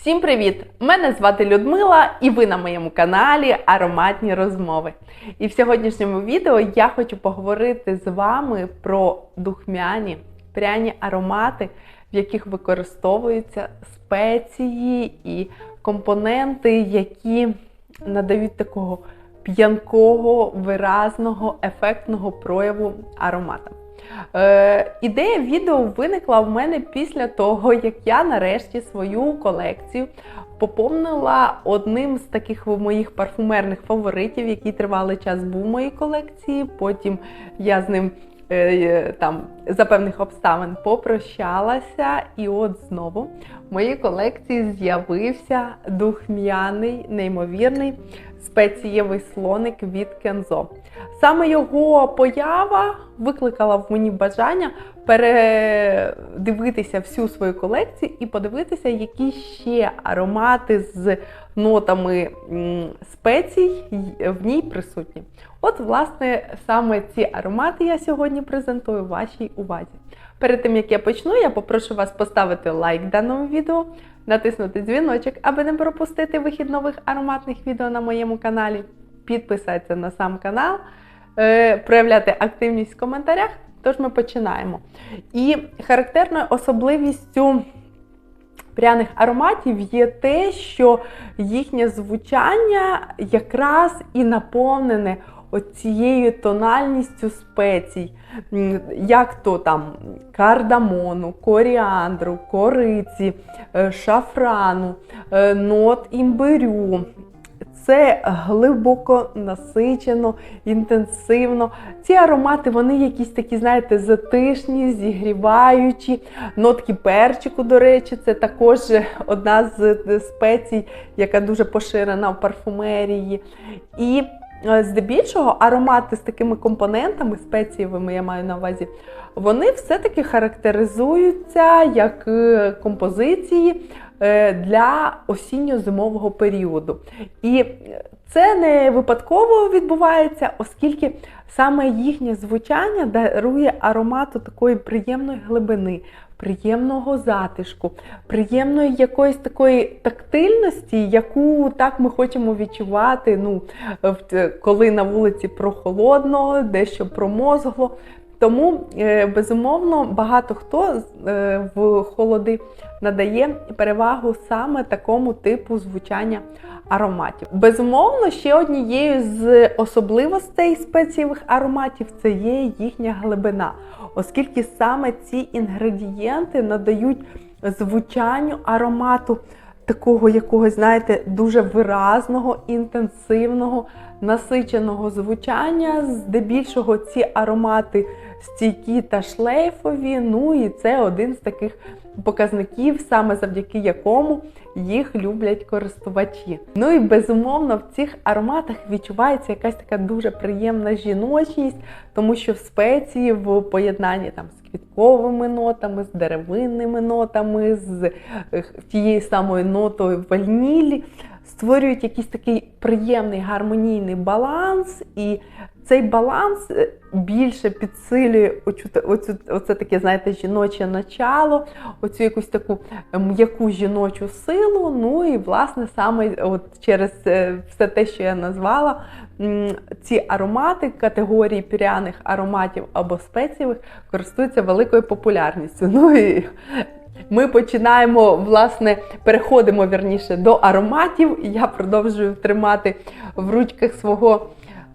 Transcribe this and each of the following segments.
Всім привіт! Мене звати Людмила, і ви на моєму каналі Ароматні розмови. І в сьогоднішньому відео я хочу поговорити з вами про духмяні пряні аромати, в яких використовуються спеції і компоненти, які надають такого п'янкого, виразного, ефектного прояву ароматам. Е, ідея відео виникла в мене після того, як я нарешті свою колекцію поповнила одним з таких моїх парфумерних фаворитів, який тривалий час був в моїй колекції. Потім я з ним е, там за певних обставин попрощалася, і от знову в моїй колекції з'явився духм'яний, неймовірний спецієвий слоник від Кензо. Саме його поява викликала в мені бажання передивитися всю свою колекцію і подивитися, які ще аромати з нотами спецій в ній присутні. От, власне, саме ці аромати я сьогодні презентую вашій увазі. Перед тим як я почну, я попрошу вас поставити лайк даному відео, натиснути дзвіночок, аби не пропустити вихід нових ароматних відео на моєму каналі. Підписатися на сам канал, проявляти активність в коментарях. Тож ми починаємо. І характерною особливістю пряних ароматів є те, що їхнє звучання якраз і наповнене оцією тональністю спецій, як то там кардамону, коріандру, кориці, е, шафрану, е, нот імбирю. Це глибоко насичено, інтенсивно. Ці аромати, вони якісь такі, знаєте, затишні, зігріваючі. Нотки перчику, до речі, це також одна з спецій, яка дуже поширена в парфумерії. І Е, здебільшого аромати з такими компонентами, спецієвими я маю на увазі, вони все-таки характеризуються як е, композиції е, для осінньо-зимового періоду. І це не випадково відбувається, оскільки саме їхнє звучання дарує аромату такої приємної глибини, приємного затишку, приємної якоїсь такої тактильності, яку так ми хочемо відчувати, ну, коли на вулиці прохолодно, дещо промозгло. Тому, е, безумовно, багато хто е, в холоди надає перевагу саме такому типу звучання ароматів. Безумовно, ще однією з особливостей спецієвих ароматів це є їхня глибина, оскільки саме ці інгредієнти надають звучанню аромату такого якогось, знаєте, дуже виразного, інтенсивного, насиченого звучання. Здебільшого ці аромати стійкі та шлейфові. Ну і це один з таких показників, саме завдяки якому їх люблять користувачі. Ну і безумовно в цих ароматах відчувається якась така дуже приємна жіночність, тому що в спеції в поєднанні там з квітковими нотами, з деревинними нотами, з е, тією самою нотою ванілі створюють якийсь такий приємний гармонійний баланс, і цей баланс е, більше підсилює оцю, оцю, оце таке, знаєте, жіноче начало, оцю якусь таку м'яку жіночу силу. Ну і, власне, саме от через е, все те, що я назвала, ці аромати категорії пряних ароматів або спецієвих користуються великою популярністю. Ну і ми починаємо, власне, переходимо вірніше до ароматів. Я продовжую тримати в ручках свого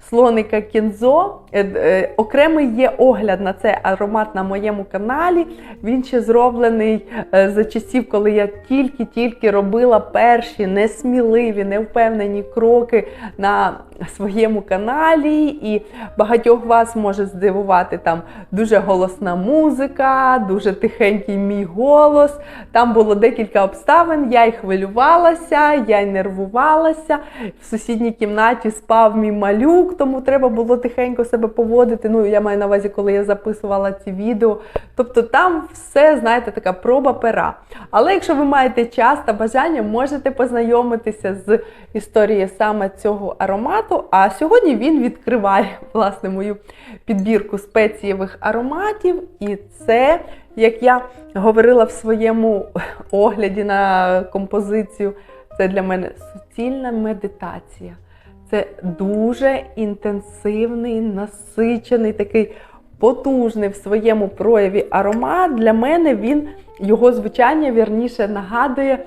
слоника кінзо. Е, е, окремий є огляд на цей аромат на моєму каналі. Він ще зроблений е, за часів, коли я тільки-тільки робила перші несміливі, невпевнені кроки на своєму каналі. І багатьох вас може здивувати там дуже голосна музика, дуже тихенький мій голос. Там було декілька обставин. Я й хвилювалася, я й нервувалася. В сусідній кімнаті спав мій малюк тому треба було тихенько себе поводити. Ну, я маю на увазі, коли я записувала ці відео. Тобто там все, знаєте, така проба пера. Але якщо ви маєте час та бажання, можете познайомитися з історією саме цього аромату. А сьогодні він відкриває власне мою підбірку спецієвих ароматів. І це, як я говорила в своєму огляді на композицію, це для мене суцільна медитація. Це дуже інтенсивний, насичений, такий потужний в своєму прояві аромат. Для мене він, його звучання вірніше нагадує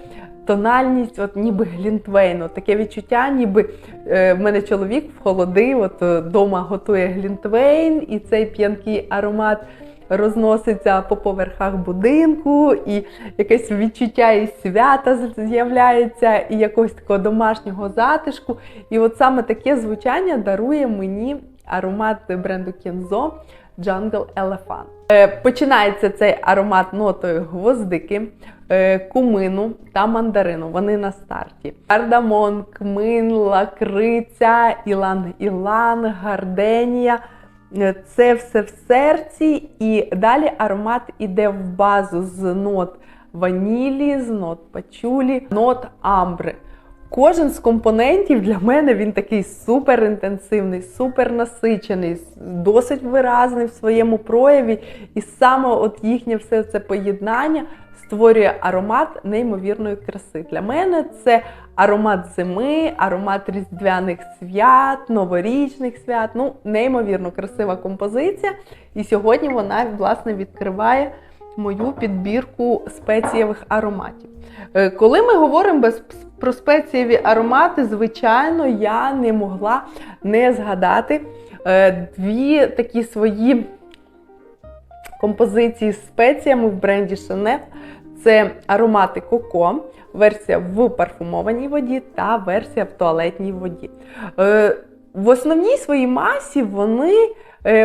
тональність, от ніби глінтвейну. Таке відчуття, ніби е, в мене чоловік в холоди, от е, дома готує глінтвейн, і цей п'янкий аромат розноситься по поверхах будинку, і якесь відчуття і свята з'являється, і якогось такого домашнього затишку. І от саме таке звучання дарує мені аромат бренду Kenzo Jungle Elephant. Е, Починається цей аромат нотою гвоздики, е, кумину та мандарину. Вони на старті. Кардамон, кмин, лакриця, ілан-ілан, гарденія. Е, Це все в серці, і далі аромат іде в базу з нот ванілі, з нот пачулі, нот амбри. Кожен з компонентів для мене він такий супер інтенсивний, супер насичений, досить виразний в своєму прояві. І саме от їхнє все це поєднання створює аромат неймовірної краси. Для мене це аромат зими, аромат різдвяних свят, новорічних свят. Ну, неймовірно красива композиція. І сьогодні вона власне відкриває мою підбірку спецієвих ароматів. Е, Коли ми говоримо без, про спецієві аромати, звичайно, я не могла не згадати е, дві такі свої композиції з спеціями в бренді Chanel. Це аромати Коко, версія в парфумованій воді та версія в туалетній воді. Е, В основній своїй масі вони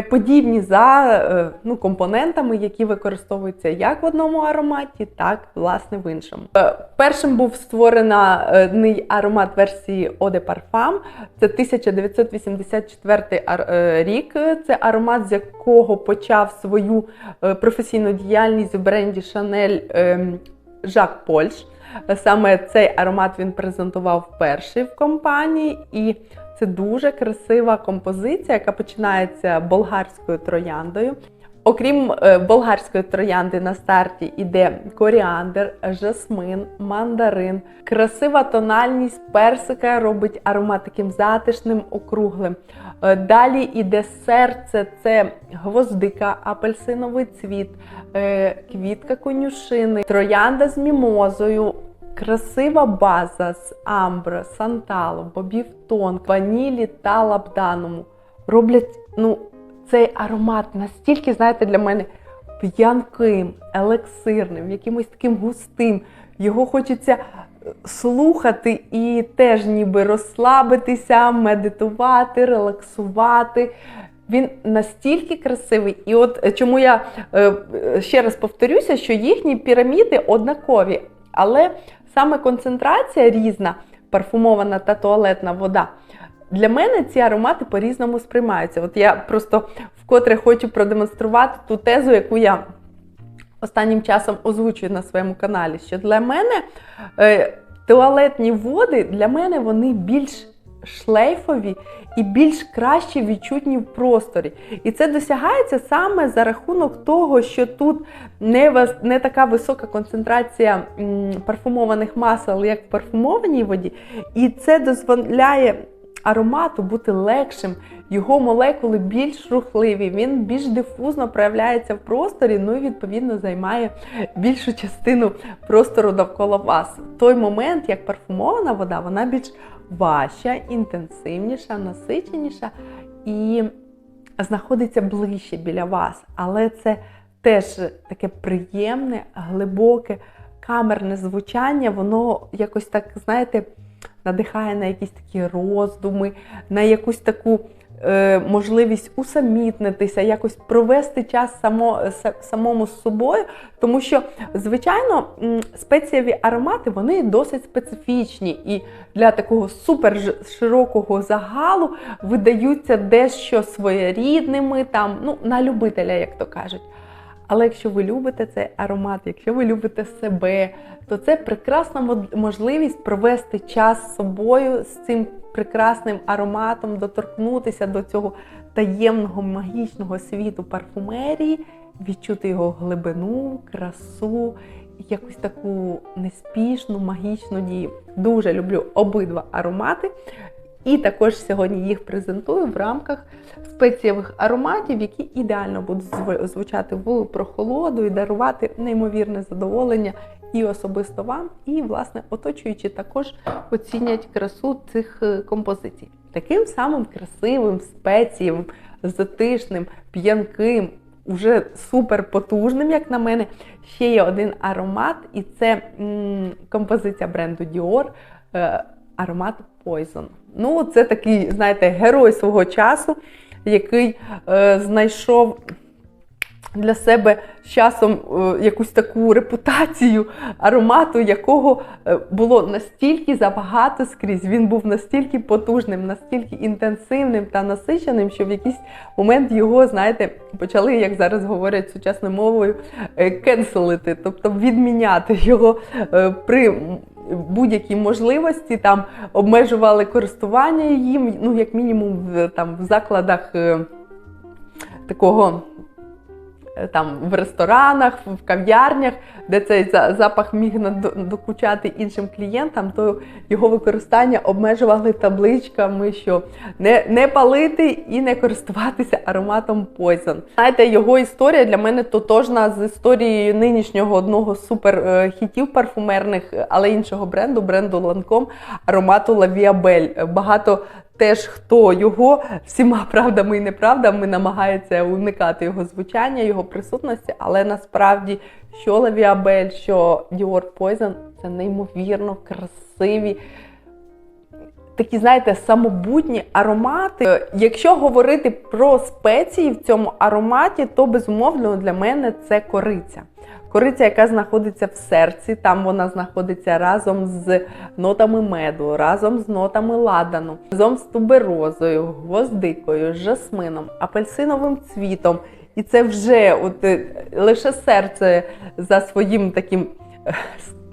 подібні за е, ну, компонентами, які використовуються як в одному ароматі, так власне в іншому. Е, Першим був створений аромат версії de Parfum. Це 1984 е, рік. Це аромат, з якого почав свою е, професійну діяльність в бренді ем, Жак Польш. Саме цей аромат він презентував перший в компанії, і це дуже красива композиція, яка починається болгарською трояндою. Окрім е, болгарської троянди на старті іде коріандр, жасмин, мандарин. Красива тональність персика робить аромат таким затишним, округлим. Е, Далі іде серце, це гвоздика, апельсиновий цвіт, е, квітка конюшини, троянда з мімозою. Красива база з амбра, санталу, бобів тон, ванілі та лабдануму. Роблять ну, цей аромат настільки, знаєте, для мене п'янким, елексирним, якимось таким густим. Його хочеться е, слухати і теж ніби розслабитися, медитувати, релаксувати. Він настільки красивий. І от е, чому я е, ще раз повторюся, що їхні піраміди однакові, але саме концентрація різна, парфумована та туалетна вода. Для мене ці аромати по-різному сприймаються. От я просто вкотре хочу продемонструвати ту тезу, яку я останнім часом озвучую на своєму каналі. Що для мене е, туалетні води для мене вони більш шлейфові і більш краще відчутні в просторі. І це досягається саме за рахунок того, що тут не, не така висока концентрація парфумованих масел, як в парфумованій воді, і це дозволяє аромату бути легшим, його молекули більш рухливі, він більш дифузно проявляється в просторі, ну і відповідно займає більшу частину простору довкола вас. В той момент, як парфумована вода, вона більш важча, інтенсивніша, насиченіша і знаходиться ближче біля вас. Але це теж таке приємне, глибоке, камерне звучання, воно якось так, знаєте, надихає на якісь такі роздуми, на якусь таку можливість усамітнитися, якось провести час само, самому з собою. Тому що, звичайно, спецієві аромати вони досить специфічні і для такого супер широкого загалу видаються дещо своєрідними, там, ну, на любителя, як то кажуть. Але якщо ви любите цей аромат, якщо ви любите себе, то це прекрасна можливість провести час з собою з цим прекрасним ароматом, доторкнутися до цього таємного магічного світу парфумерії, відчути його глибину, красу, якусь таку неспішну, магічну дію. Дуже люблю обидва аромати. І також сьогодні їх презентую в рамках спецієвих ароматів, які ідеально будуть зв- звучати в прохолоду і дарувати неймовірне задоволення і особисто вам, і власне оточуючи також оцінять красу цих е, композицій. Таким самим красивим, спецієвим, затишним, п'янким, уже супер потужним, як на мене, ще є один аромат, і це м, композиція бренду Dior. е, Аромат Poison. Ну, це такий, знаєте, герой свого часу, який е, знайшов для себе з часом е, якусь таку репутацію аромату, якого е, було настільки забагато скрізь. Він був настільки потужним, настільки інтенсивним та насиченим, що в якийсь момент його, знаєте, почали, як зараз говорять сучасною мовою, е, кенселити, тобто відміняти його е, при м, будь-якій можливості, там обмежували користування їм, ну, як мінімум, там, в закладах е, такого. Е, Там в ресторанах, в кав'ярнях, де цей запах міг докучати іншим клієнтам, то його використання обмежували табличками, що не, не палити і не користуватися ароматом Poison. Знаєте, його історія для мене тотожна з історією нинішнього одного з супер е, парфумерних, але іншого бренду, бренду Lancome, аромату Belle. Багато теж хто його всіма правдами і неправдами намагається уникати його звучання, його присутності, але насправді що Belle, що Dior Poison це неймовірно красиві такі, знаєте, самобутні аромати. Якщо говорити про спеції в цьому ароматі, то безумовно для мене це кориця. Кориця, яка знаходиться в серці, там вона знаходиться разом з нотами меду, разом з нотами ладану, разом з туберозою, гвоздикою, жасмином, апельсиновим цвітом. І це вже от, е, лише серце за своїм таким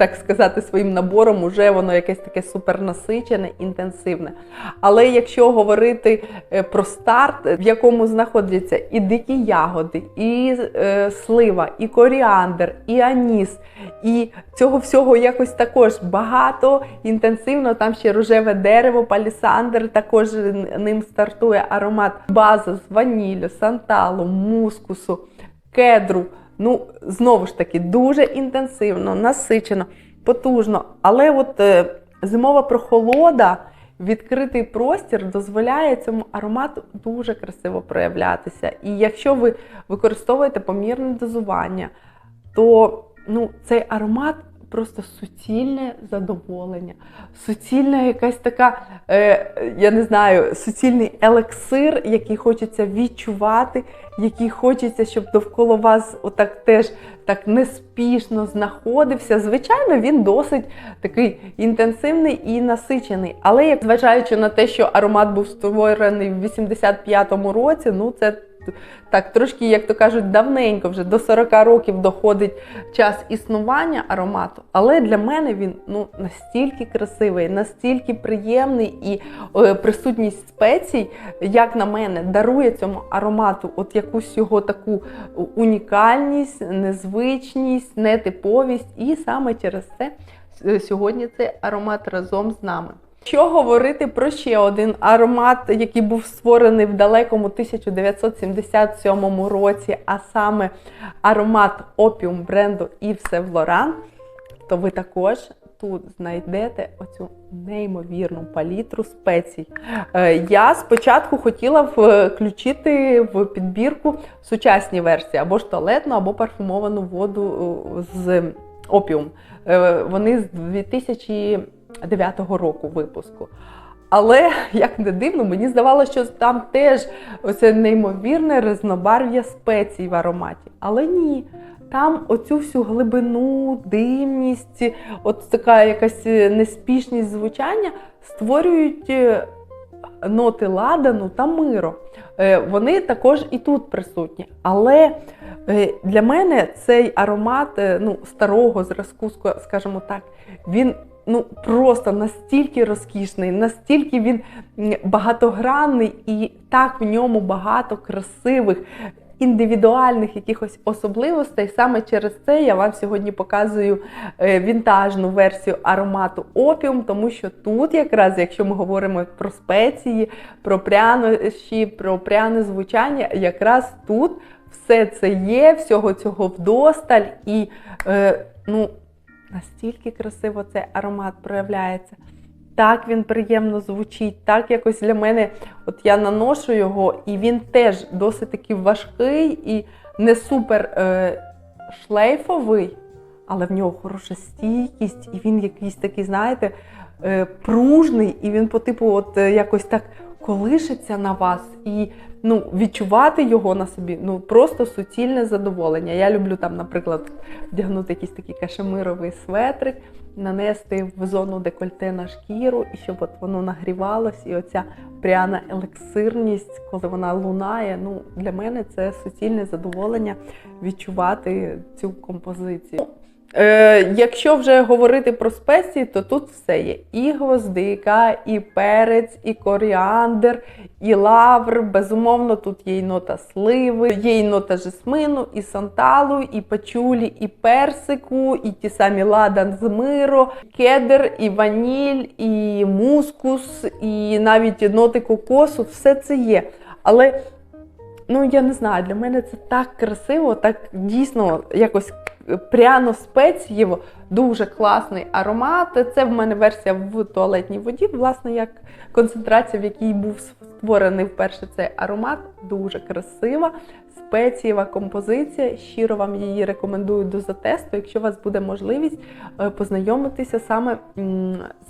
так сказати, своїм набором уже воно якесь таке супернасичене, інтенсивне. Але якщо говорити е, про старт, в якому знаходяться і дикі ягоди, і е, слива, і коріандр, і аніс, і цього всього якось також багато, інтенсивно, там ще рожеве дерево, палісандр, також ним стартує аромат база з ваніллю, санталу, мускусу, кедру. Ну, знову ж таки, дуже інтенсивно, насичено, потужно. Але от е, зимова прохолода, відкритий простір дозволяє цьому аромату дуже красиво проявлятися. І якщо ви використовуєте помірне дозування, то ну, цей аромат просто суцільне задоволення, суцільна якась така, е, я не знаю, суцільний елексир, який хочеться відчувати, який хочеться, щоб довкола вас отак теж так неспішно знаходився. Звичайно, він досить такий інтенсивний і насичений. Але як зважаючи на те, що аромат був створений в 85-му році, ну це так, трошки, як то кажуть, давненько вже до 40 років доходить час існування аромату. Але для мене він ну настільки красивий, настільки приємний і е, присутність спецій, як на мене, дарує цьому аромату от якусь його таку унікальність, незвичність, нетиповість. І саме через це е, сьогодні цей аромат разом з нами. Що говорити про ще один аромат, який був створений в далекому 1977 році, а саме аромат опіум бренду Yves Laurent, то ви також тут знайдете оцю неймовірну палітру спецій. Е, Я спочатку хотіла включити в підбірку сучасні версії або ж туалетну, або парфумовану воду е, з опіум. Е, Вони з 2000 2009 року випуску. Але як не дивно, мені здавалося, що там теж оце неймовірне різнобарв'я спецій в ароматі. Але ні. Там оцю всю глибину, димність, от така якась неспішність звучання створюють е, ноти ладану та миро. Е, Вони також і тут присутні. Але е, для мене цей аромат е, ну, старого зразку, скажімо так, він ну, просто настільки розкішний, настільки він багатогранний і так в ньому багато красивих. Індивідуальних якихось особливостей. Саме через це я вам сьогодні показую е, вінтажну версію аромату опіум, тому що тут, якраз, якщо ми говоримо про спеції, про прянощі, про пряне звучання, якраз тут все це є, всього цього вдосталь, і е, ну, настільки красиво цей аромат проявляється. Так він приємно звучить, так якось для мене, от я наношу його, і він теж досить таки важкий і не супер е, шлейфовий, але в нього хороша стійкість, і він якийсь такий, знаєте, е, пружний, і він по типу, от е, якось так колишиться на вас. І ну, відчувати його на собі ну просто суцільне задоволення. Я люблю там, наприклад, вдягнути якийсь такий кашемировий светрик, нанести в зону декольте на шкіру, і щоб от воно нагрівалось, і оця пряна елексирність, коли вона лунає. Ну для мене це суцільне задоволення відчувати цю композицію. Е, якщо вже говорити про спеції, то тут все є: і гвоздика, і перець, і коріандр, і лавр. Безумовно, тут є і нота сливи, є і нота жасмину, і санталу, і пачулі, і персику, і ті самі ладан з миро, кедр, і ваніль, і мускус, і навіть ноти кокосу. Все це є. Але ну я не знаю, для мене це так красиво, так дійсно якось пряно спецієво, дуже класний аромат. Це в мене версія в туалетній воді, власне, як концентрація, в якій був створений вперше цей аромат. Дуже красива, спецієва композиція. Щиро вам її рекомендую до затесту, якщо у вас буде можливість е, познайомитися саме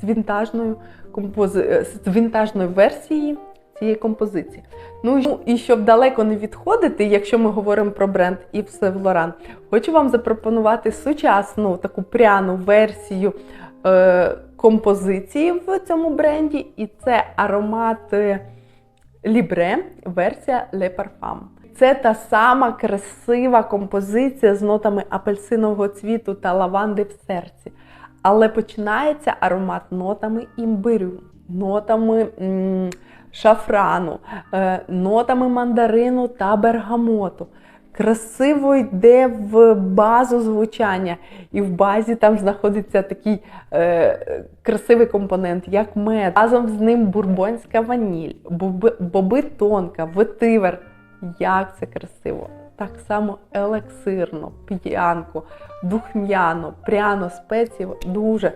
з вінтажною компози... з вінтажною версією цієї композиції. Ну і- і щоб далеко не відходити, якщо ми говоримо про бренд Yves Saint Laurent, хочу вам запропонувати сучасну таку пряну версію е, композиції в цьому бренді, і це аромат е, Libre, версія Le Parfum. Це та сама красива композиція з нотами апельсинового цвіту та лаванди в серці. Але починається аромат нотами імбирю, нотами м, шафрану, е, нотами мандарину та бергамоту. Красиво йде в базу звучання, і в базі там знаходиться такий е, красивий компонент, як мед. Разом з ним бурбонська ваніль, боби, боби тонка, ветивер. Як це красиво! Так само елексирно, п'янко, духм'яно, пряно, спеціво. Дуже,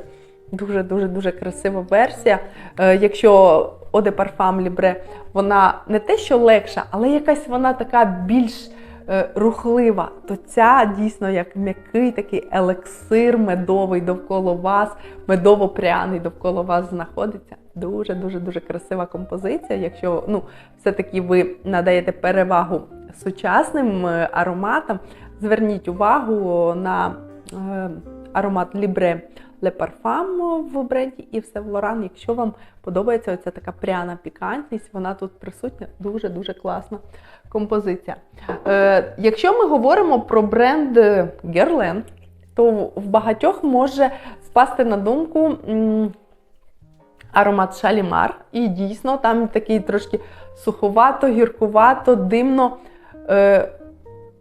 дуже, дуже, дуже красива версія. Е, якщо de Parfum Libre, вона не те, що легша, але якась вона така більш е, рухлива, то ця дійсно як м'який такий елексир медовий довкола вас, медово-пряний довкола вас знаходиться. Дуже дуже дуже красива композиція. Якщо ну, все-таки ви надаєте перевагу сучасним е, ароматам, зверніть увагу на аромат Libre Le Parfum в бренді і все Лоран. Якщо вам подобається оця така пряна пікантність, вона тут присутня, дуже дуже класна композиція. Е, якщо ми говоримо про бренд Guerlain, то в багатьох може спасти на думку аромат Шалімар. І дійсно там такий трошки суховато, гіркувато, димно. Е,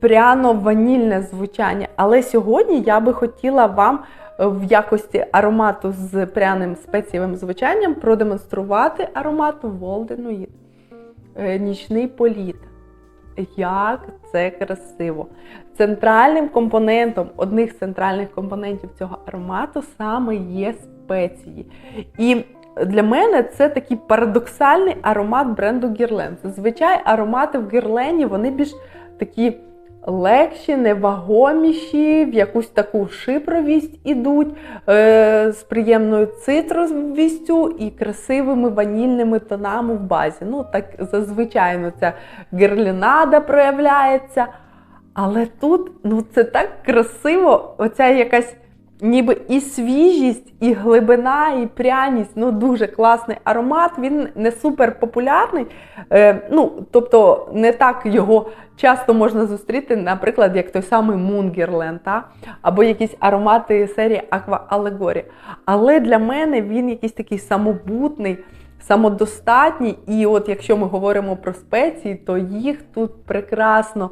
Пряно-ванільне звучання. Але сьогодні я би хотіла вам е, в якості аромату з пряним спецієвим звучанням продемонструвати аромат Волденуїд. Нічний політ. Як це красиво! Центральним компонентом, одних з центральних компонентів цього аромату саме є спеції. І для мене це такий парадоксальний аромат бренду Guerlain. Зазвичай аромати в Guerlain, вони більш такі легші, невагоміші, в якусь таку шипровість ідуть е, з приємною цитрусвістю і красивими ванільними тонами в базі. Ну, так зазвичай ця герлінада проявляється. Але тут ну, це так красиво, оця якась ніби і свіжість, і глибина, і пряність. Ну, дуже класний аромат. Він не супер популярний. Е, ну, тобто, не так його часто можна зустріти, наприклад, як той самий Мунгерленд, або якісь аромати серії Aqua Allegoria. Але для мене він якийсь такий самобутний. Самодостатній, і от якщо ми говоримо про спеції, то їх тут прекрасно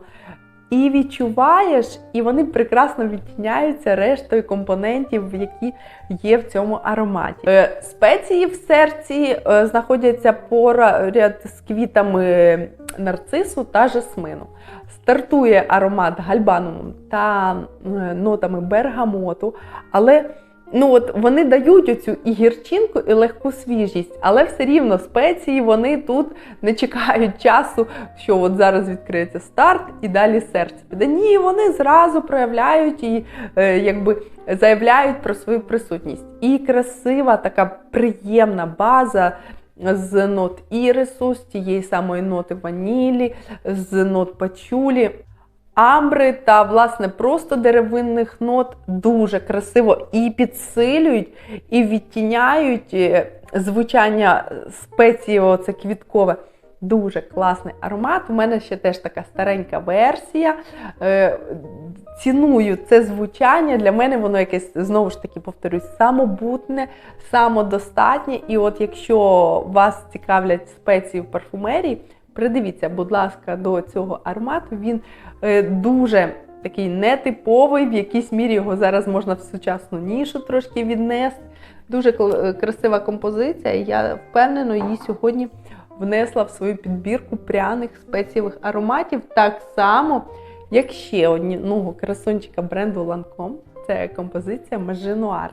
і відчуваєш, і вони прекрасно відтіняються рештою компонентів, які є в цьому ароматі. Е, Спеції в серці е, знаходяться поряд з квітами нарцису та жасмину. Стартує аромат гальбанумом та е, нотами бергамоту, але Ну от вони дають оцю і гірчинку, і легку свіжість, але все рівно спеції вони тут не чекають часу, що от зараз відкриється старт і далі серце піде. Ні, вони зразу проявляють і е, якби заявляють про свою присутність. І красива, така приємна база. З нот ірису, з тієї самої ноти ванілі, з нот пачулі амбри та, власне, просто деревинних нот дуже красиво і підсилюють, і відтіняють е, звучання спеції, оце квіткове. Дуже класний аромат. У мене ще теж така старенька версія. Е, ціную це звучання. Для мене воно якесь, знову ж таки, повторюсь, самобутне, самодостатнє. І от якщо вас цікавлять спеції в парфумерії, Придивіться, будь ласка, до цього аромату. Він дуже такий нетиповий, в якійсь мірі його зараз можна в сучасну нішу трошки віднести. Дуже е, красива композиція, і я впевнено її сьогодні внесла в свою підбірку пряних спецієвих ароматів. Так само, як ще одного красунчика бренду Lancome. Це композиція Majinnoir.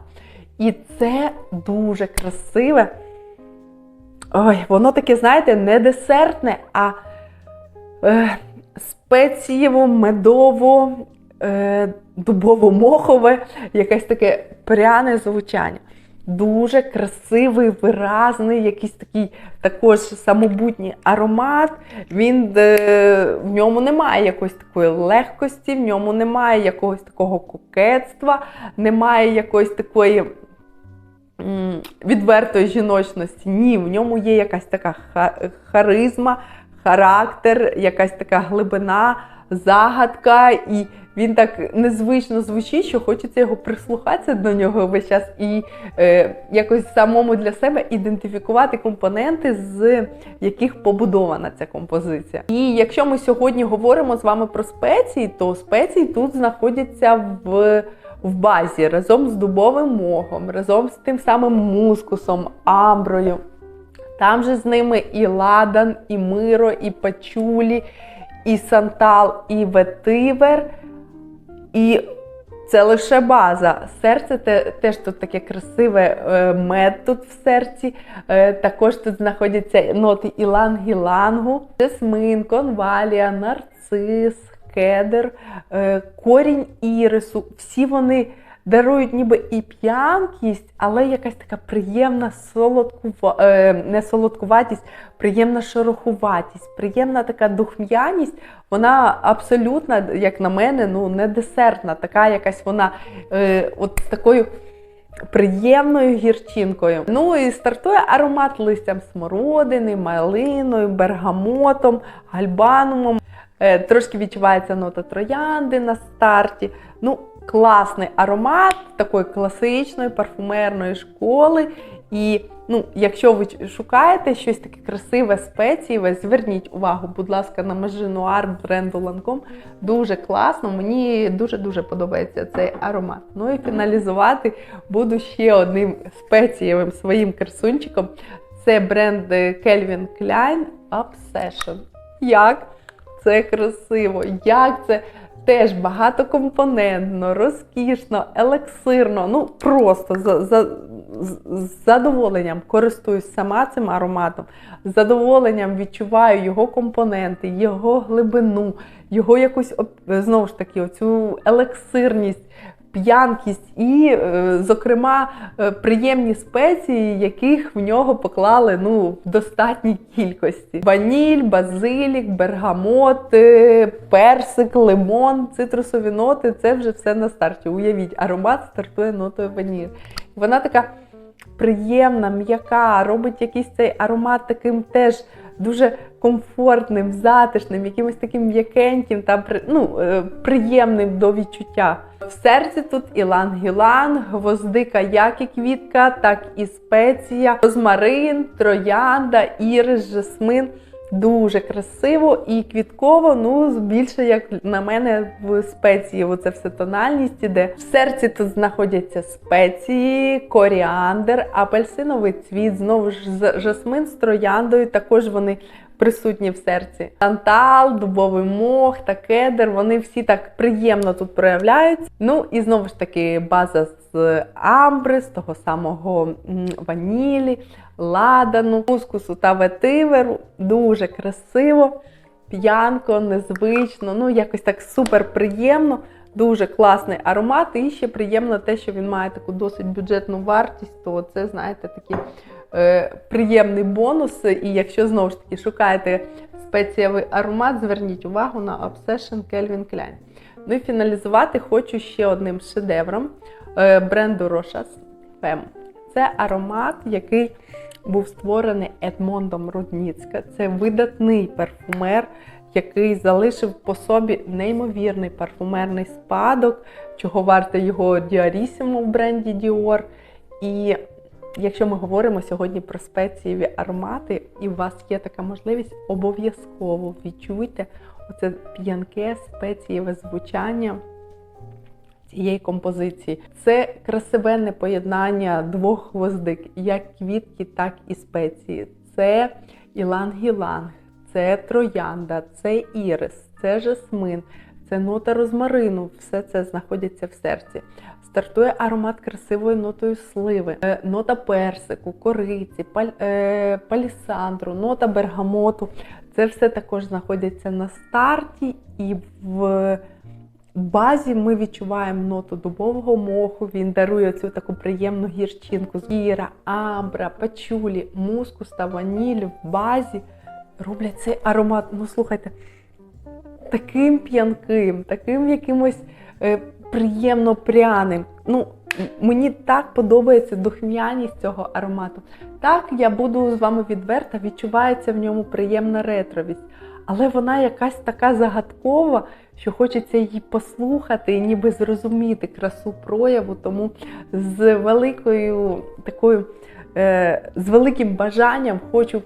І це дуже красиве. Ой, воно таке, знаєте, не десертне, а е, спецієво, медово, е, дубово-мохове, якесь таке пряне звучання. Дуже красивий, виразний, якийсь такий також самобутній аромат. Він е, В ньому немає якоїсь такої легкості, в ньому немає якогось такого кокетства, немає якоїсь такої відвертої жіночності. Ні, в ньому є якась така харизма, характер, якась така глибина, загадка, і він так незвично звучить, що хочеться його прислухатися до нього весь час і е, якось самому для себе ідентифікувати компоненти, з яких побудована ця композиція. І якщо ми сьогодні говоримо з вами про спеції, то спеції тут знаходяться в в базі разом з дубовим мохом, разом з тим самим мускусом, амброю. Там же з ними і ладан, і миро, і пачулі, і сантал, і ветивер. І це лише база. Серце теж тут таке красиве е, мед тут в серці. Е, також тут знаходяться ноти іланг-ілангу, жасмин, конвалія, нарцис, кедр, е, корінь ірису. Всі вони дарують ніби і п'янкість, але якась така приємна солодкува... Е, не солодкуватість, приємна шерохуватість, приємна така духм'яність. Вона абсолютно, як на мене, ну не десертна, така якась вона е, от такою. Приємною гірчинкою. Ну і стартує аромат листям смородини, малиною, бергамотом, гальбанумом. Е, трошки відчувається нота троянди на старті. Ну, Класний аромат такої класичної парфумерної школи. І ну, якщо ви шукаєте щось таке красиве, спецієве, зверніть увагу, будь ласка, на Majinnoir бренду Lancome. Дуже класно, мені дуже-дуже подобається цей аромат. Ну і фіналізувати буду ще одним спецієвим своїм красунчиком. Це бренд Calvin Klein Obsession. Як? це красиво, як це Теж багатокомпонентно, розкішно, елексирно. Ну просто за, за, з задоволенням користуюсь сама цим ароматом, з задоволенням відчуваю його компоненти, його глибину, його якусь знову ж таки оцю елексирність п'янкість і, е, зокрема, е, приємні спеції, яких в нього поклали ну, в достатній кількості: ваніль, базилік, бергамот, е, персик, лимон, цитрусові ноти це вже все на старті. Уявіть, аромат стартує нотою ваніль. Вона така приємна, м'яка, робить якийсь цей аромат таким теж дуже комфортним, затишним, якимось таким м'якеньким та ну, е, приємним до відчуття. В серці тут ілан-гілан, гвоздика, як і квітка, так і спеція, розмарин, троянда, ірис, жасмин. Дуже красиво і квітково, ну, більше, як на мене, в спеції. Оце все тональність іде. В серці тут знаходяться спеції, коріандр, апельсиновий цвіт, знову ж жасмин з трояндою. Також вони присутні в серці. Тантал, дубовий мох та кедр, вони всі так приємно тут проявляються. Ну і знову ж таки база з амбри, з того самого ванілі, ладану, мускусу та ветиверу. Дуже красиво, п'янко, незвично, ну якось так супер приємно. Дуже класний аромат, і ще приємно те, що він має таку досить бюджетну вартість, то це, знаєте, такі Е, приємний бонус. І якщо знову ж таки шукаєте спецієвий аромат, зверніть увагу на Obsession Calvin Klein. Ну і фіналізувати хочу ще одним шедевром е, бренду Rochas Femme. Це аромат, який був створений Едмондом Рудніцька. Це видатний парфумер, який залишив по собі неймовірний парфумерний спадок, чого варте його Діарісімо в бренді Dior. І Якщо ми говоримо сьогодні про спецієві аромати, і у вас є така можливість, обов'язково відчуйте оце п'янке спецієве звучання цієї композиції. Це красивенне поєднання двох гвоздик, як квітки, так і спеції. Це іланг-іланг, це троянда, це ірис, це жасмин, це нота розмарину. Все це знаходиться в серці. Стартує аромат красивою нотою сливи, е, нота персику, кориці, е, палісандру, нота бергамоту. Це все також знаходиться на старті, і в базі ми відчуваємо ноту дубового моху. Він дарує цю таку приємну гірчинку. Гіра, амбра, пачулі, мускус та ваніль в базі роблять цей аромат. Ну, слухайте, таким п'янким, таким якимось. Приємно пряним. Ну, Мені так подобається духмяність цього аромату. Так, я буду з вами відверта, відчувається в ньому приємна ретровість. Але вона якась така загадкова, що хочеться її послухати і ніби зрозуміти красу прояву. Тому з великою такою, е, з великим бажанням хочу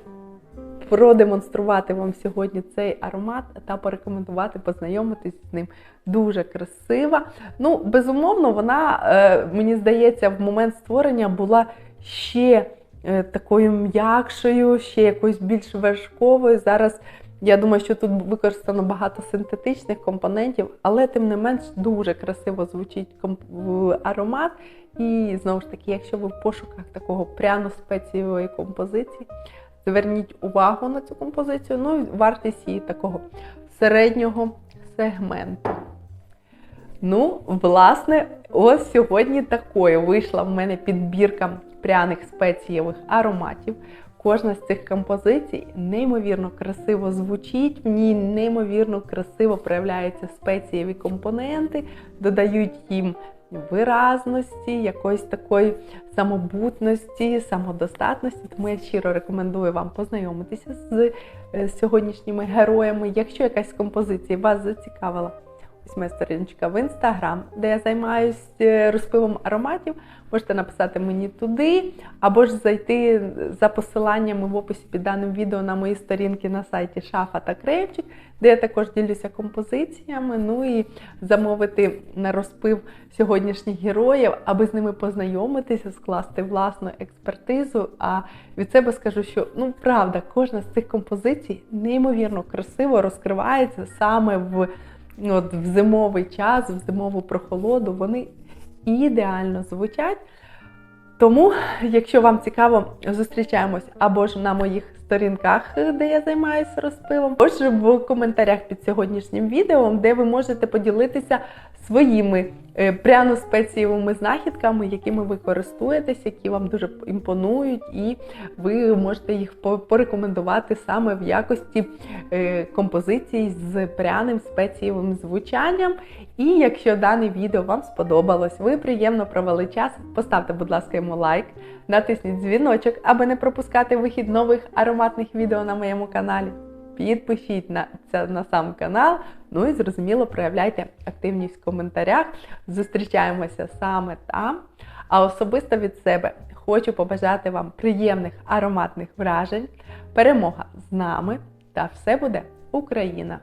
продемонструвати вам сьогодні цей аромат та порекомендувати познайомитись з ним. Дуже красива. Ну, безумовно, вона, е, мені здається, в момент створення була ще е, такою м'якшою, ще якоюсь більш вершковою. Зараз. Я думаю, що тут використано багато синтетичних компонентів, але тим не менш дуже красиво звучить аромат. І знову ж таки, якщо ви в пошуках такого пряно-спецієвої композиції, Зверніть увагу на цю композицію, ну і вартість її такого середнього сегменту. Ну, власне, ось сьогодні такою вийшла в мене підбірка пряних спецієвих ароматів. Кожна з цих композицій неймовірно красиво звучить, в ній неймовірно красиво проявляються спецієві компоненти, додають їм виразності, якоїсь такої самобутності, самодостатності. Тому я щиро рекомендую вам познайомитися з е, сьогоднішніми героями. Якщо якась композиція вас зацікавила, моя сторіночка в інстаграм, де я займаюся е, розпивом ароматів. Можете написати мені туди, або ж зайти за посиланнями в описі під даним відео на мої сторінки на сайті Шафа та Крепчик, де я також ділюся композиціями. Ну і замовити на розпив сьогоднішніх героїв, аби з ними познайомитися, скласти власну експертизу. А від себе скажу, що ну правда, кожна з цих композицій неймовірно красиво розкривається саме в от в зимовий час, в зимову прохолоду, вони ідеально звучать. Тому, якщо вам цікаво, зустрічаємось або ж на моїх сторінках, де я займаюся розпилом, або ж в коментарях під сьогоднішнім відео, де ви можете поділитися своїми е, пряно-спецієвими знахідками, якими ви користуєтесь, які вам дуже імпонують, і ви можете їх порекомендувати саме в якості е, композицій з пряним спецієвим звучанням. І якщо дане відео вам сподобалось, ви приємно провели час, поставте, будь ласка, йому лайк, натисніть дзвіночок, аби не пропускати вихід нових ароматних відео на моєму каналі. Підпишіть на, на сам канал, ну і зрозуміло, проявляйте активність в коментарях. Зустрічаємося саме там. А особисто від себе хочу побажати вам приємних ароматних вражень, перемога з нами та все буде Україна!